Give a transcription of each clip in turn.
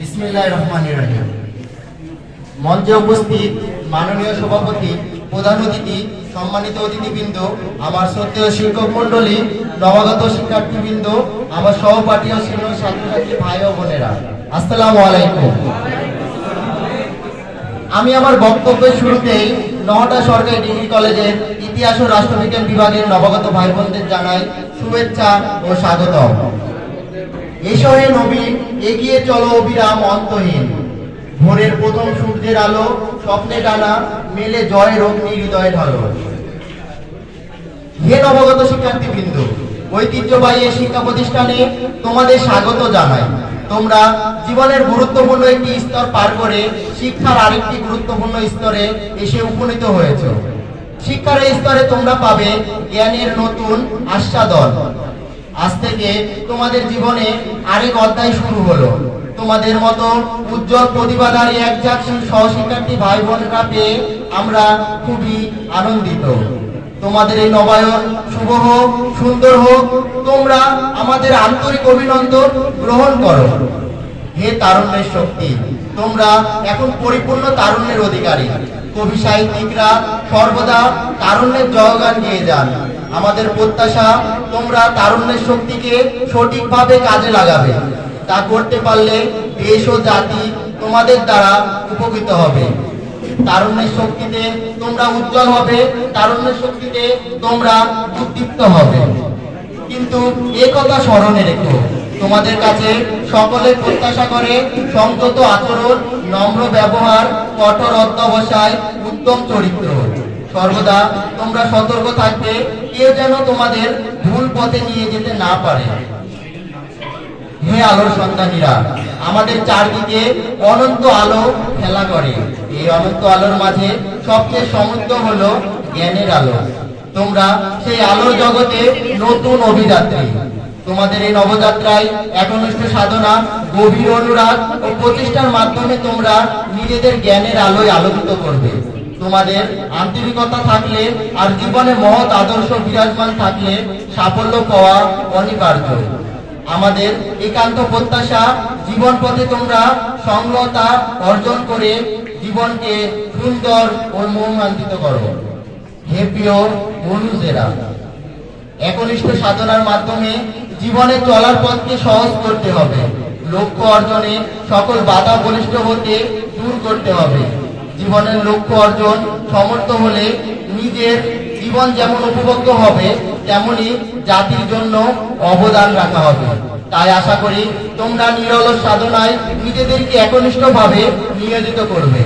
রহমান রহিম। মঞ্চে উপস্থিত মাননীয় সভাপতি, প্রধান অতিথি, সম্মানিত অতিথিবৃন্দ, আমার শ্রদ্ধেয় শিক্ষক মন্ডলী নবাগত শিক্ষার্থীবৃন্দ, আমার সহপাঠী ও সিনিয়র ছাত্রছাত্রী ভাই ও বোনেরা, আসসালামু আলাইকুম। আমি আমার বক্তব্যের শুরুতেই নহটা সরকারি ডিগ্রি কলেজের ইতিহাস ও রাষ্ট্রবিজ্ঞান বিভাগের নবাগত ভাই বোনদের জানাই শুভেচ্ছা ও স্বাগতম। এসহে নবীন এগিয়ে চলো অবিরাম অন্তহীন। ভোরের প্রথম সূর্যের আলো, স্বপ্নে টানা, মেলে জয়ের অগ্নি হৃদয়ে ঢালো। হে নবগত শিক্ষার্থীবৃন্দ, ঐতিহ্যবাহী এই শিক্ষা প্রতিষ্ঠানে তোমাদের স্বাগত জানাই। তোমরা জীবনের গুরুত্বপূর্ণ একটি স্তর পার করে শিক্ষার আরেকটি গুরুত্বপূর্ণ স্তরে এসে উপনীত হয়েছে। শিক্ষার এই স্তরে তোমরা পাবে জ্ঞানের নতুন আস্বাদন। আজ থেকে তোমাদের জীবনে আরেক অধ্যায় শুরু হলো। তোমাদের মতো উজ্জ্বল প্রতিভাধারী একজাক সহশিক্ষার্থী ভাই বোনরা পেয়ে আমরা খুবই আনন্দিত। তোমাদের এই নবায়ন শুভ হোক, সুন্দর হোক, তোমরা আমাদের আন্তরিক অভিনন্দন গ্রহণ করো। হে তারুণ্যের শক্তি, তোমরা এখন পরিপূর্ণ তারুণ্যের অধিকারী। কবি সাহিত্যিকরা সর্বদা তারুণ্যের জয়গান গিয়ে যান। আমাদের প্রত্যাশা, তোমরা তারুণ্যের শক্তিকে সঠিকভাবে কাজে লাগাবে। তা করতে পারলে দেশ ও জাতি তোমাদের দ্বারা উপকৃত হবে। তারুণ্যের শক্তিতে তোমরা উজ্জ্বল হবে, তারুণ্যের শক্তিতে তোমরা উদ্দীপ্ত হবে। কিন্তু এ কথা স্মরণে রেখো, তোমাদের কাছে সকলে প্রত্যাশা করে সংযত আচরণ, নম্র ব্যবহার, কঠোর অধ্যবসায়, উত্তম চরিত্র। সর্বদা তোমরা সতর্ক থাকবে কেউ যেন তোমাদের ভুল পথে নিয়ে যেতে না পারে। হে আলোর সন্তানীরা, আমাদের চারদিকে অনন্ত আলো খেলা করে। এই অনন্ত আলোর মাঝে সবচেয়ে সমুদ্র হলো জ্ঞানের আলো। তোমরা সেই আলোর জগতে নতুন অভিযাত্রী। তোমাদের এই নবযাত্রায় একনিষ্ঠ সাধনা, গভীর অনুরাগ ও প্রচেষ্টার মাধ্যমে তোমরা নিজেদের জ্ঞানের আলোয় আলোকিত করবে। তোমাদের আন্তরিকতা থাকলে আর জীবনে মহৎ আদর্শ বিরাজমান থাকলে সাফল্য পাওয়া অনিবার্য। আমাদের একান্ত প্রত্যাশা, জীবন পথে তোমরা সংলতা অর্জন করে জীবনকে সুন্দর ও মহিমান্বিত করো। হে প্রিয় মনুজেরা একনিষ্ঠ সাধনার মাধ্যমে জীবনে চলার পথকে সহজ করতে হবে। লক্ষ্য অর্জনে সকল বাধা বলিষ্ঠ হতে দূর করতে হবে। জীবনের লক্ষ্য অর্জন, সমর্থ হলে নিজের জীবন যেমন উপভোগ্য হবে, তেমনি জাতির জন্য অবদান রাখা হবে। তাই আশা করি তোমরা নিরলস সাধনায় নিজেদেরকে একনিষ্ঠভাবে নিয়োজিত করবে।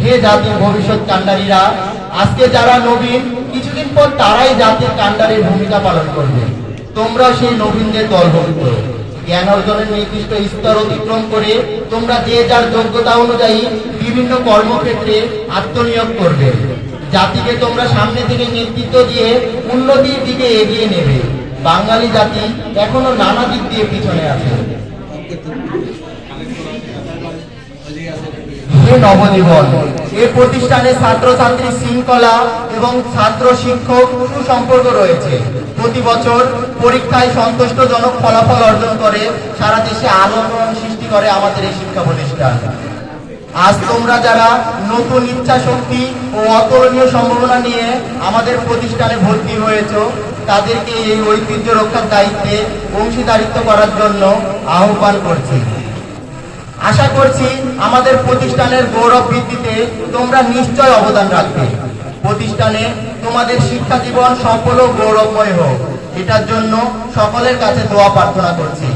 হে জাতির ভবিষ্যৎ কাণ্ডারীরা আজকে যারা নবীন, কিছুদিন পর তারাই জাতির কাণ্ডারের ভূমিকা পালন করবে। তোমরা সেই নবীনদের দলভুক্ত। জ্ঞান অর্জনের নির্দিষ্ট স্তর অতিক্রম করে তোমরা যে যার যোগ্যতা অনুযায়ী বিভিন্ন কর্মক্ষেত্রে আত্মনিয়োগ করবে। জাতিকে তোমরা সামনে থেকে নেতৃত্ব দিয়ে উন্নতির দিকে এগিয়ে নেবে। বাঙালি জাতি এখনও নানা দিক দিয়ে পিছনে আছে। নবজীবন এই প্রতিষ্ঠানে ছাত্রছাত্রী শৃঙ্খলা এবং ছাত্র শিক্ষক সুসম্পর্ক রয়েছে। প্রতি বছর পরীক্ষায় সন্তুষ্টজনক ফলাফল অর্জন করে সারা দেশে আলোড়ন সৃষ্টি করে আমাদের এই শিক্ষা প্রতিষ্ঠান। আজ তোমরা যারা নতুন ইচ্ছা শক্তি ও অতুলনীয় সম্ভাবনা নিয়ে আমাদের প্রতিষ্ঠানে ভর্তি হয়েছ, তাদেরকে এই ঐতিহ্য রক্ষার দায়িত্বে অংশীদারিত্ব করার জন্য আহ্বান করছি। আশা করছি আমাদের প্রতিষ্ঠানের গৌরব বৃদ্ধিতে তোমরা নিশ্চয় অবদান রাখবে। প্রতিষ্ঠানে তোমাদের শিক্ষা জীবন সফল ও গৌরবময় হোক। এটার জন্য সকলের কাছে দোয়া প্রার্থনা করছি।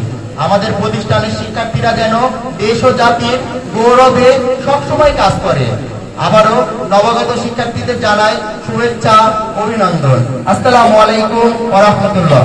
আমাদের প্রতিষ্ঠানের শিক্ষার্থীরা যেন দেশ ও জাতির গৌরবে সবসময় কাজ করে। আবারও নবগত শিক্ষার্থীদের জানায় শুভেচ্ছা, অভিনন্দন। আসসালামু আলাইকুম ওয়া রাহমাতুল্লাহ।